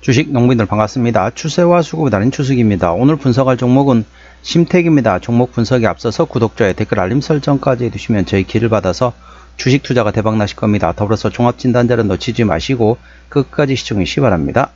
주식 농민들 반갑습니다. 추세와 수급이 다른 추석입니다. 오늘 분석할 종목은 심택입니다. 종목 분석에 앞서서 구독자의 댓글 알림 설정까지 해두시면 저희 길을 받아서 주식 투자가 대박 나실 겁니다. 더불어서 종합진단자를 놓치지 마시고 끝까지 시청해 주시기 바랍니다.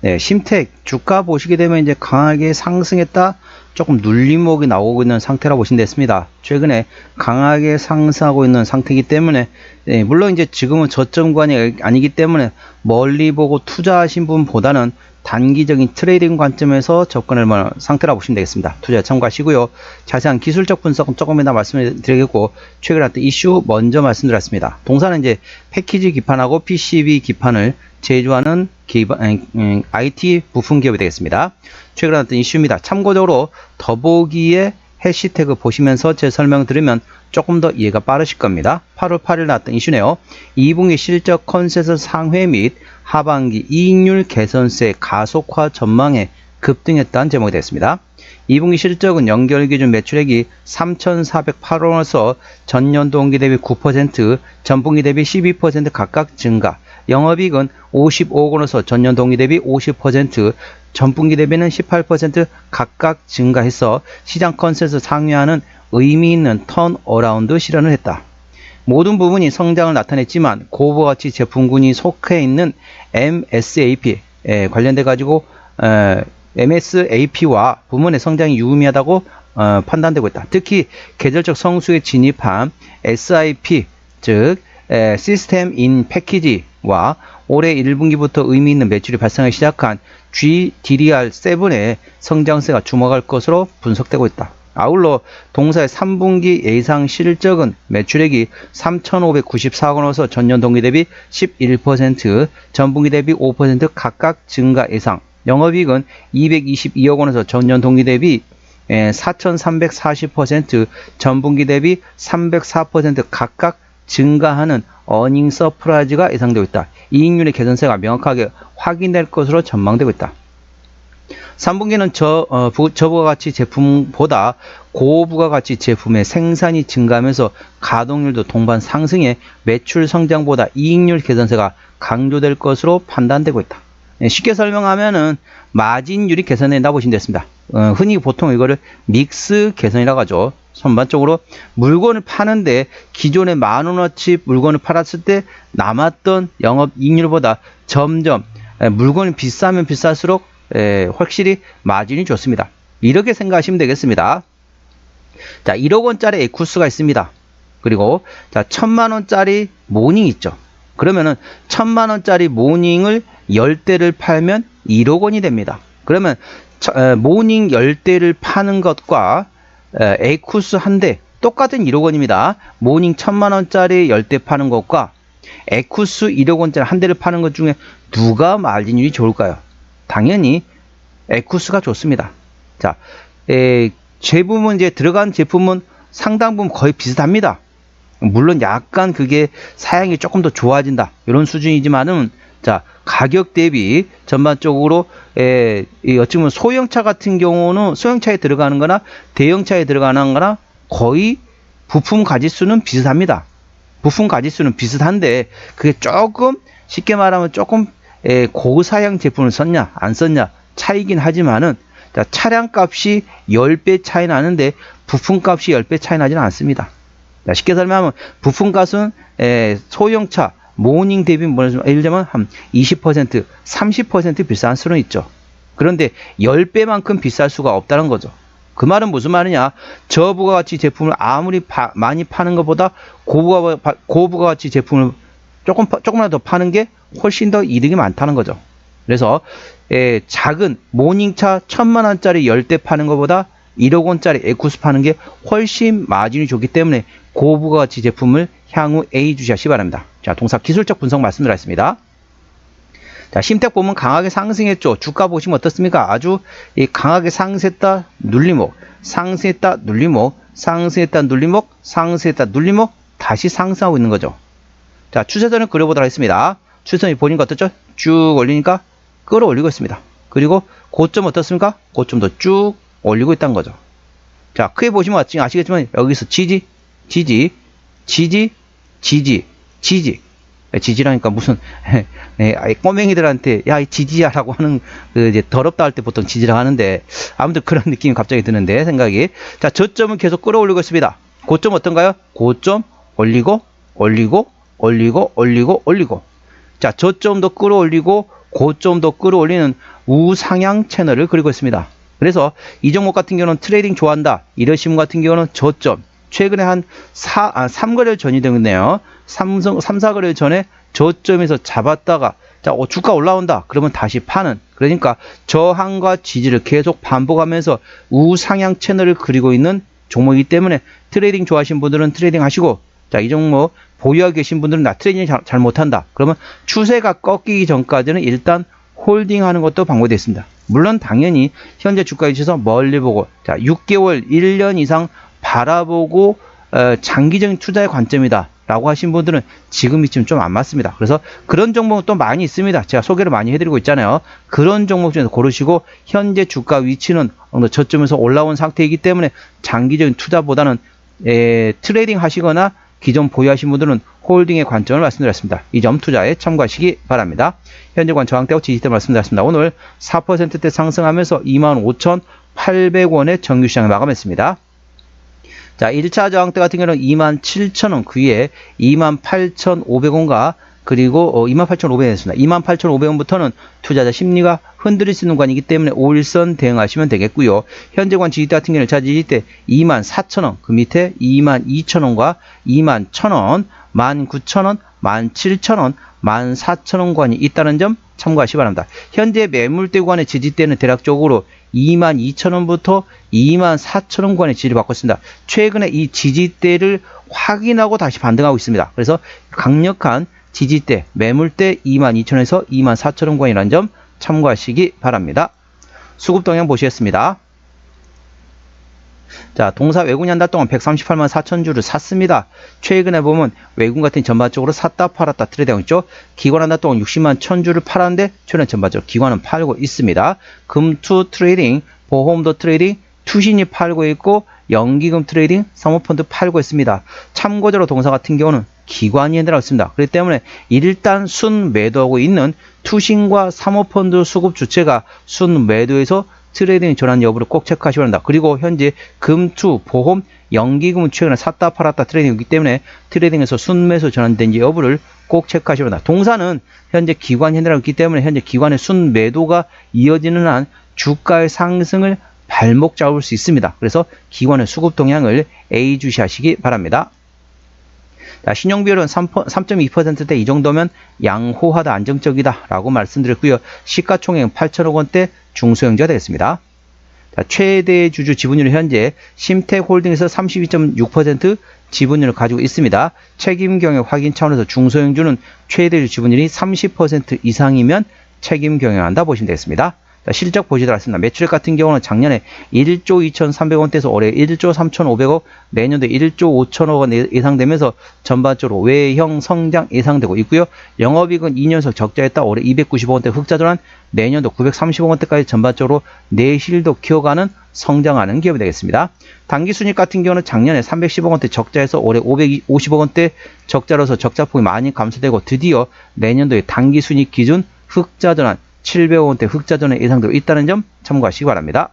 네, 심택 주가 보시게 되면 이제 강하게 상승했다 조금 눌림목이 나오고 있는 상태라고 보시면 됐습니다. 최근에 강하게 상승하고 있는 상태이기 때문에 네, 물론 이제 지금은 저점 구간이 아니기 때문에 멀리 보고 투자하신 분보다는 단기적인 트레이딩 관점에서 접근할 만한 상태라고 보시면 되겠습니다. 투자에 참고하시고요. 자세한 기술적 분석은 조금이나 말씀을 드리겠고 최근에 어떤 이슈 먼저 말씀드렸습니다. 동사는 이제 패키지 기판하고 PCB 기판을 제조하는 기반, 음, 음, IT 부품 기업이 되겠습니다. 최근에 어떤 이슈입니다. 참고적으로 더보기에 해시태그 보시면서 제 설명 들으면 조금 더 이해가 빠르실 겁니다. 8월 8일 나왔던 이슈네요. 2분기 실적 컨센서 상회 및 하반기 이익률 개선세 가속화 전망에 급등했다는 제목이 되겠습니다. 2분기 실적은 연결 기준 매출액이 3,408원에서 전년 동기 대비 9%, 전분기 대비 12% 각각 증가. 영업이익은 55억 원에서 전년 동기 대비 50%, 전분기 대비는 18% 각각 증가해서 시장 컨센서 상회하는 의미 있는 턴어라운드 실현을 했다. 모든 부분이 성장을 나타냈지만 고부가치 제품군이 속해 있는 MSAP 에 관련돼 가지고 에, MSAP와 부문의 성장이 유의미하다고 어, 판단되고 있다. 특히 계절적 성수에 진입한 SIP 즉 에, 시스템 인 패키지와 올해 1분기부터 의미 있는 매출이 발생하기 시작한 GDDR7의 성장세가 주목할 것으로 분석되고 있다. 아울러 동사의 3분기 예상 실적은 매출액이 3,594억 원에서 전년 동기 대비 11%, 전분기 대비 5% 각각 증가 예상. 영업이익은 222억 원에서 전년 동기 대비 4,340%, 전분기 대비 304% 각각 증가하는 어닝 서프라이즈가 예상되고 있다. 이익률의 개선세가 명확하게 확인될 것으로 전망되고 있다. 3분기는 저, 어, 부, 저부가가치 제품보다 고부가가치 제품의 생산이 증가하면서 가동률도 동반 상승해 매출 성장보다 이익률 개선세가 강조될 것으로 판단되고 있다. 예, 쉽게 설명하면은 마진율이 개선된다 보시면 됐습니다. 어, 흔히 보통 이거를 믹스 개선이라고 하죠. 전반적으로 물건을 파는데 기존에 만 원어치 물건을 팔았을 때 남았던 영업 이익률보다 점점 에, 물건이 비싸면 비쌀수록 에, 확실히 마진이 좋습니다. 이렇게 생각하시면 되겠습니다. 자, 1억 원짜리 에쿠스가 있습니다. 그리고 자, 1000만 원짜리 모닝 있죠. 그러면은 1000만 원짜리 모닝을 10대를 팔면 1억 원이 됩니다. 그러면 모닝 10대를 파는 것과 에, 에쿠스 한 대 똑같은 1억 원입니다. 모닝 1000만 원짜리 10대 파는 것과 에쿠스 1억 원짜리 한 대를 파는 것 중에 누가 마진율이 좋을까요? 당연히 에쿠스가 좋습니다. 자, 에, 제품은 이제 들어간 제품은 상당 부분 거의 비슷합니다. 물론 약간 그게 사양이 조금 더 좋아진다 이런 수준이지만은 자 가격 대비 전반적으로 에, 이 어찌 보면 소형차 같은 경우는 소형차에 들어가는 거나 대형차에 들어가는 거나 거의 부품 가짓수는 비슷합니다. 부품 가짓수는 비슷한데 그게 조금 쉽게 말하면 조금 에, 고사양 제품을 썼냐 안 썼냐 차이긴 하지만은 자, 차량 값이 10배 차이 나는데 부품 값이 10배 차이 나지는 않습니다. 자, 쉽게 설명하면 부품 값은 에, 소형차 모닝 대비 뭐 예를 들면 한 20%, 30% 비싼 수는 있죠. 그런데 10배만큼 비쌀 수가 없다는 거죠. 그 말은 무슨 말이냐? 저부가 가치 제품을 아무리 파, 많이 파는 것보다 고부가, 고부가 가치 제품을 조금 조금이라도 파는 게 훨씬 더 이득이 많다는 거죠. 그래서 에, 작은 모닝차 천만 원짜리 10대 파는 것보다 1억 원짜리 에쿠스 파는 게 훨씬 마진이 좋기 때문에 고부가가치 제품을 향후 A 주시하시 기 바랍니다. 자, 동사 기술적 분석 말씀드렸습니다. 자, 심택 보면 강하게 상승했죠. 주가 보시면 어떻습니까? 아주 이 강하게 상승했다 눌리목, 상승했다 눌리목, 상승했다 눌리목, 상승했다 눌리목 다시 상승하고 있는 거죠. 자, 추세선을 그려보도록 하겠습니다. 추세선이 보니까 어떻죠? 쭉 올리니까 끌어올리고 있습니다. 그리고 고점 어떻습니까? 고점도 쭉 올리고 있다는 거죠. 자, 크게 보시면 지금 아시겠지만 여기서 지지, 지지, 지지, 지지, 지지. 지지라니까 무슨 예, 아이 꼬맹이들한테 야 이 지지야라고 하는 그 이제 더럽다 할 때 보통 지지라 하는데 아무튼 그런 느낌이 갑자기 드는데 생각이 자 저점은 계속 끌어올리고 있습니다. 고점 어떤가요? 고점 올리고 올리고 올리고 올리고 올리고 자 저점도 끌어올리고 고점도 끌어올리는 우상향 채널을 그리고 있습니다. 그래서 이 종목 같은 경우는 트레이딩 좋아한다 이러신 분 같은 경우는 저점 최근에 한 4, 아, 3거래일 전이 되겠네요. 삼성, 3, 4거래일 전에 저점에서 잡았다가 자, 어, 주가 올라온다. 그러면 다시 파는. 그러니까 저항과 지지를 계속 반복하면서 우상향 채널을 그리고 있는 종목이기 때문에 트레이딩 좋아하시는 분들은 트레이딩 하시고 자, 이 종목 보유하고 계신 분들은 나 트레이딩 잘, 잘 못한다. 그러면 추세가 꺾이기 전까지는 일단 홀딩 하는 것도 방법이 됐습니다. 물론 당연히 현재 주가 위치에서 멀리 보고 자, 6개월, 1년 이상 바라보고 어, 장기적인 투자의 관점이다. 라고 하신 분들은 지금 이쯤 좀 안 맞습니다. 그래서 그런 종목은 또 많이 있습니다. 제가 소개를 많이 해드리고 있잖아요. 그런 종목 중에서 고르시고 현재 주가 위치는 어느 저점에서 올라온 상태이기 때문에 장기적인 투자보다는 에, 트레이딩 하시거나 기존 보유하신 분들은 홀딩의 관점을 말씀드렸습니다. 이 점 투자에 참고하시기 바랍니다. 현재 관 저항대와 지지대 말씀드렸습니다. 오늘 4%대 상승하면서 25,800원의 정규시장을 마감했습니다. 자, 1차 저항대 같은 경우는 27,000원 그 위에 28,500원과 그리고 어, 28,500원이었습니다. 28,500원부터는 투자자 심리가 흔들릴 수 있는 관이기 때문에 5일선 대응하시면 되겠고요. 현재관 지지대 같은 경우는 자 지지대 24,000원 그 밑에 22,000원과 21,000원, 19,000원, 17,000원, 14,000원 관이 있다는 점 참고하시 기 바랍니다. 현재 매물대 구간의 지지대는 대략적으로 22,000원부터 24,000원 구간의 지지를 받고 있습니다. 최근에 이 지지대를 확인하고 다시 반등하고 있습니다. 그래서 강력한 지지대, 매물대 22,000원에서 24,000원 구간이라는 점 참고하시기 바랍니다. 수급 동향 보시겠습니다. 자, 동사 외국인 한달 동안 138만 4천 주를 샀습니다. 최근에 보면 외국인 같은 전반적으로 샀다 팔았다 트레이딩하고 있죠. 기관 한 달 동안 60만 천 주를 팔았는데 최근 전반적으로 기관은 팔고 있습니다. 금투 트레이딩, 보험도 트레이딩, 투신이 팔고 있고 연기금 트레이딩, 사모펀드 팔고 있습니다. 참고적으로 동사 같은 경우는 기관이 핸들하고 있습니다. 그렇기 때문에 일단 순 매도하고 있는 투신과 사모펀드 수급 주체가 순 매도에서 트레이딩 전환 여부를 꼭 체크하시기 바랍니다. 그리고 현재 금투, 보험, 연기금은 최근에 샀다 팔았다 트레이딩이기 때문에 트레이딩에서 순매수 전환된지 여부를 꼭 체크하시기 바랍니다. 동사는 현재 기관 핸들하고 있기 때문에 현재 기관의 순매도가 이어지는 한 주가의 상승을 발목 잡을 수 있습니다. 그래서 기관의 수급 동향을 A 주시하시기 바랍니다. 자, 신용비율은 3.2%대 이 정도면 양호하다 안정적이다 라고 말씀드렸고요. 시가총액 8천억 원대 중소형제가 되겠습니다. 자, 최대 주주 지분율은 현재 심택홀딩에서 32.6% 지분율을 가지고 있습니다. 책임 경영 확인 차원에서 중소형주는 최대 주주 지분율이 30% 이상이면 책임 경영한다 보시면 되겠습니다. 자, 실적 보시도록 하겠습니다. 매출액 같은 경우는 작년에 1조 2,300원대에서 올해 1조 3,500억, 내년도 1조 5천억 원 예상되면서 전반적으로 외형 성장 예상되고 있고요. 영업이익은 2년석 적자했다. 올해 290억원대 흑자 전환, 내년도 930억원대까지 전반적으로 내실도 키워가는 성장하는 기업이 되겠습니다. 단기 순익 같은 경우는 작년에 310억원대 적자에서 올해 550억원대 적자로서 적자폭이 많이 감소되고 드디어 내년도의 단기 순익 기준 흑자 전환 700원대 흑자전에 예상되고 있다는 점 참고하시기 바랍니다.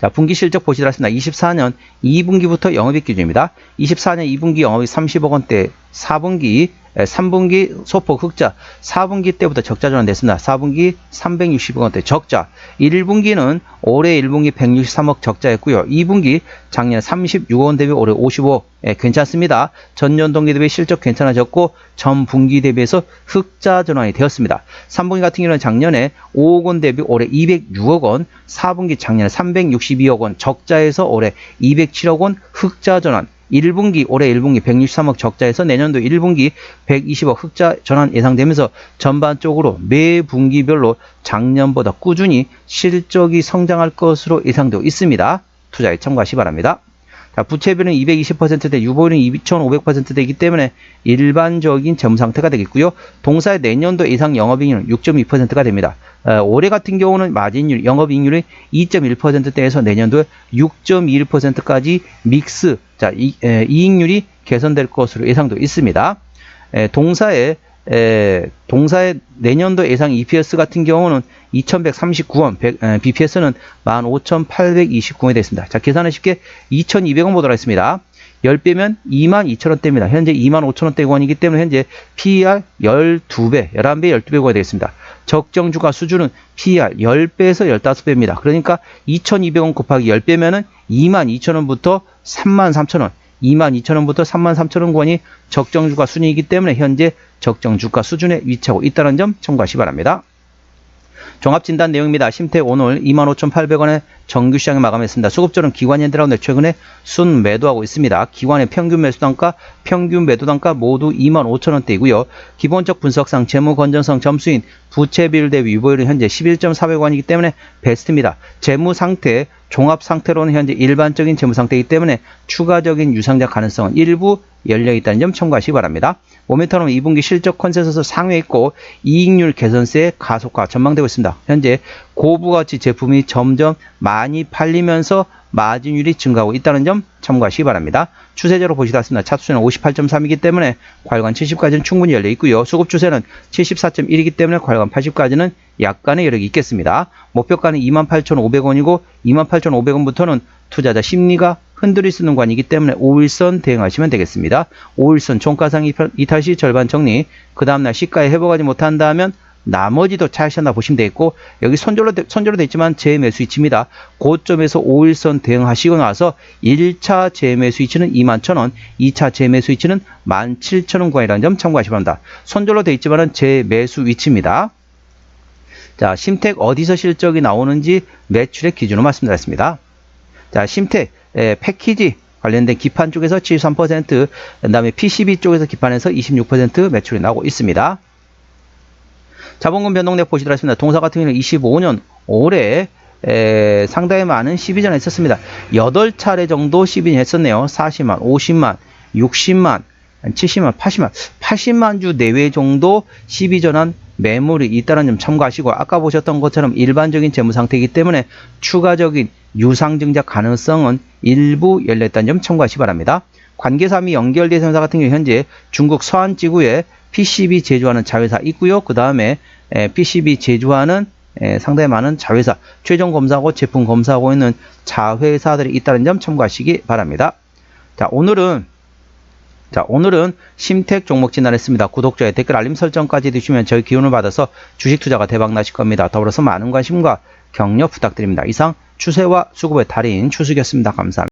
자, 분기 실적 보시도록 하겠습니다. 24년 2분기부터 영업이익 기준입니다. 24년 2분기 영업이익 30억 원대, 4분기 3분기 소폭 흑자, 4분기 때부터 적자 전환됐습니다. 4분기 360억 원대 적자, 1분기는 올해 1분기 163억 적자였고요. 2분기 작년 36억 원 대비 올해 55억 예, 괜찮습니다. 전년 동기 대비 실적 괜찮아졌고 전 분기 대비해서 흑자 전환이 되었습니다. 3분기 같은 경우는 작년에 5억 원 대비 올해 206억 원, 4분기 작년에 362억 원 적자에서 올해 207억 원 흑자 전환 1분기 올해 1분기 163억 적자에서 내년도 1분기 120억 흑자 전환 예상되면서 전반적으로 매 분기별로 작년보다 꾸준히 실적이 성장할 것으로 예상되고 있습니다. 투자에 참고하시 기 바랍니다. 자, 부채비는 220%대 유보율은 2,500%대이기 때문에 일반적인 재무 상태가 되겠고요. 동사의 내년도 예상 영업이익률은 6.2%가 됩니다. 어, 올해 같은 경우는 마진율, 영업이익률이 2.1%대에서 내년도에 6.21%까지 믹스, 자, 이, 에, 이익률이 개선될 것으로 예상도 있습니다. 에, 동사의 에, 동사의 내년도 예상 EPS 같은 경우는 2139원, BPS는 15,829원이 됐습니다. 자, 계산은 쉽게 2,200원 보도록 하겠습니다. 10배면 22,000원대입니다. 현재 25,000원대 원이기 때문에 현재 PER 12배, 11배, 12배가 되겠습니다. 적정 주가 수준은 PER 10배에서 15배입니다. 그러니까 2,200원 곱하기 10배면은 22,000원부터 33,000원, 22,000원부터 33,000원 권이 적정 주가 순이기 때문에 현재 적정 주가 수준에 위치하고 있다는 점 참고하시 기 바랍니다. 종합진단 내용입니다. 심택 오늘 25,800원에 정규시장에 마감했습니다. 수급절은 기관연대라고 최근에 순 매도하고 있습니다. 기관의 평균 매수단가, 평균 매도단가 모두 25,000원대이고요. 기본적 분석상 재무 건전성 점수인 부채 비율 대 위보율은 현재 11.400원이기 때문에 베스트입니다. 재무 상태, 종합 상태로는 현재 일반적인 재무 상태이기 때문에 추가적인 유상자 가능성은 일부 열려 있다는 점 참고하시기 바랍니다. 모멘텀은 2분기 실적 컨센서스 상회에 있고 이익률 개선세의 가속화 전망되고 있습니다. 현재 고부가치 제품이 점점 많이 팔리면서 마진율이 증가하고 있다는 점 참고하시기 바랍니다. 추세적으로 보시다 왔습니다. 차수세는 58.3이기 때문에 과열관 70까지는 충분히 열려 있고요. 수급 추세는 74.1이기 때문에 과열관 80까지는 약간의 여력이 있겠습니다. 목표가는 28,500원이고 28,500원부터는 투자자 심리가 흔들릴 수 있는 관이기 때문에 5일선 대응하시면 되겠습니다. 5일선 종가상 이탈 시 절반 정리, 그 다음날 시가에 회복하지 못한다면 나머지도 차익시한다 보시면 되겠고 여기 손절로 손절로 돼 있지만 재매수 위치입니다. 고점에서 5일선 대응하시고 나서 1차 재매수 위치는 21,000원, 2차 재매수 위치는 17,000원 구간이라는 점 참고하시기 바랍니다. 손절로 돼 있지만은 재매수 위치입니다. 자, 심택 어디서 실적이 나오는지 매출의 기준으로 말씀드렸습니다. 자, 심택 에, 패키지 관련된 기판 쪽에서 73%, 그 다음에 PCB 쪽에서 기판에서 26% 매출이 나오고 있습니다. 자본금 변동력 보시도록 하겠습니다. 동사 같은 경우는 25년 올해 에, 상당히 많은 12전화 있었습니다. 8차례 정도 12전 했었네요. 40만, 50만, 60만, 70만, 80만, 80만 주 내외 정도 12전환 매물이 있다는 점 참고하시고 아까 보셨던 것처럼 일반적인 재무 상태이기 때문에 추가적인 유상증자 가능성은 일부 열려있다는 점 참고하시기 바랍니다. 관계사 및 연결된 회사 같은 경우 현재 중국 서안 지구에 PCB 제조하는 자회사 있고요. 그 다음에 PCB 제조하는 상당히 많은 자회사, 최종 검사하고 제품 검사하고 있는 자회사들이 있다는 점 참고하시기 바랍니다. 자, 오늘은 자, 오늘은 심택 종목 진단했습니다. 구독자의 댓글 알림 설정까지 해주시면 저희 기운을 받아서 주식 투자가 대박 나실 겁니다. 더불어서 많은 관심과 격려 부탁드립니다. 이상 추세와 수급의 달인 추수기였습니다. 감사합니다.